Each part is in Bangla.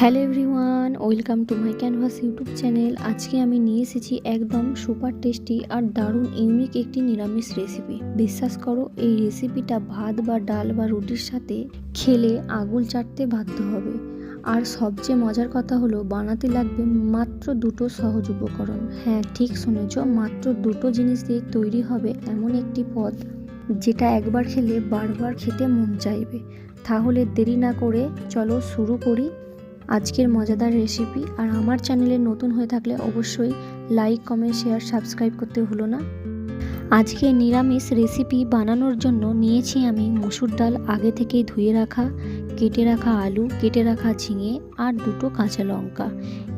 Hello everyone, welcome to my canvas YouTube channel. আজকে আমি নিয়ে এসেছি একদম সুপার টেস্টি আর দারুণ, ইউনিক একটি নিরামিষ রেসিপি। বিশ্বাস করো, এই রেসিপিটা ভাত বা ডাল বা রুটির সাথে খেলে আগুল চাটতে বাধ্য হবে। আর সবচেয়ে মজার কথা হলো, বানাতে লাগবে মাত্র দুটো সহজ উপকরণ। হ্যাঁ ঠিক শুনেছ, মাত্র দুটো জিনিস দিয়ে তৈরি হবে এমন একটি পদ, যেটা একবার খেলে বারবার খেতে মন চাইবে। তাহলে দেরি না করে চলো শুরু করি। আজকের মজাদার রেসিপি আর আমার চ্যানেলে নতুন হয়ে থাকলে অবশ্যই লাইক কমেন্ট শেয়ার সাবস্ক্রাইব করতে ভুলো না। আজকে নিরামিষ রেসিপি বানানোর জন্য নিয়েছি আমি মসুর ডাল আগে থেকেই ধুয়ে রাখা, কেটে রাখা আলু, কেটে রাখা ঝিঙে আর দুটো কাঁচা লঙ্কা।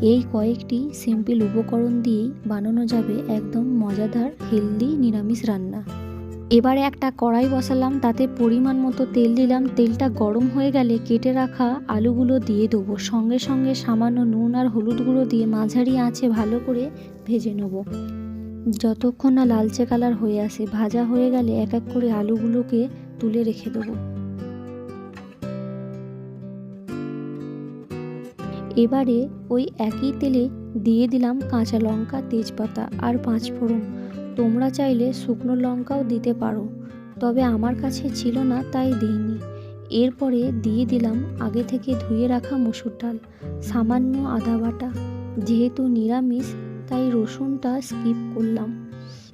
এই কয়েকটি সিম্পল উপকরণ দিয়েই বানানো যাবে একদম মজাদার হেলদি নিরামিষ রান্না। এবারে একটা কড়াই বসালাম, তাতে পরিমাণ মতো তেল দিলাম। তেলটা গরম হয়ে গেলে কেটে রাখা আলুগুলো দিয়ে দেবো। সঙ্গে সঙ্গে সামান্য নুন আর হলুদ গুঁড়ো দিয়ে মাঝারি আঁচে ভালো করে ভেজে নেব। যতক্ষণ না লালচে কালার হয়ে আসে, ভাজা হয়ে গেলে এক এক করে আলুগুলোকে তুলে রেখে দেবো। এবারে ওই একই তেলে দিয়ে দিলাম কাঁচা লঙ্কা, তেজপাতা আর পাঁচ ফোড়ন তোমরা চাইলে শুকনো লঙ্কাও দিতে পারো, তবে আমার কাছে ছিল না, তাই দিইনি। এরপরে দিয়ে দিলাম আগে থেকে ধুয়ে রাখা মসুর ডাল, সামান্য আদা বাটা। যেহেতু নিরামিষ, তাই রসুনটা স্কিপ করলাম।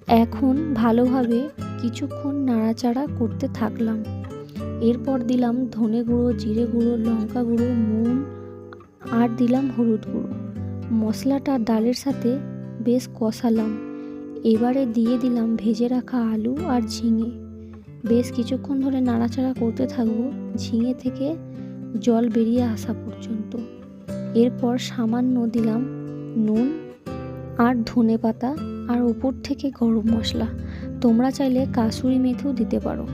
এখন ভালোভাবে কিছুক্ষণ নাড়াচাড়া করতে থাকলাম। এরপর দিলাম ধনে গুঁড়ো, জিরে গুঁড়ো, লঙ্কা গুঁড়ো, নুন, আর দিলাম হলুদ গুঁড়ো। মশলাটা ডালের সাথে বেশ কষালাম। এবারে দিয়ে দিলাম ভেজে রাখা আলু আর ঝিঙে। বেশ কিছুক্ষণ ধরে নাড়াচাড়া করতে থাকব ঝিঙে থেকে জল বেরিয়ে আসা পর্যন্ত। এরপর সামান্য দিলাম নুন আর ধনে পাতা আর উপর থেকে গরম মশলা। তোমরা চাইলে কাসুরি মেথিও দিতে পারো।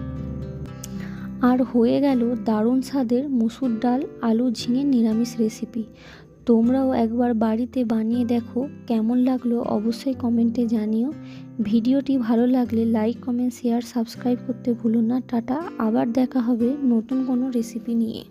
আর হয়ে গেল দারুণ স্বাদের মুসুর ডাল আলু ঝিঙে নিরামিষ রেসিপি তোমরাও একবার বাড়িতে বানিয়ে দেখো কেমন লাগল অবশ্যই কমেন্টে জানিও। ভিডিওটি ভালো লাগলে লাইক, কমেন্ট, শেয়ার, সাবস্ক্রাইব করতে ভুলো না। টাটা, আবার দেখা হবে নতুন কোনো রেসিপি নিয়ে।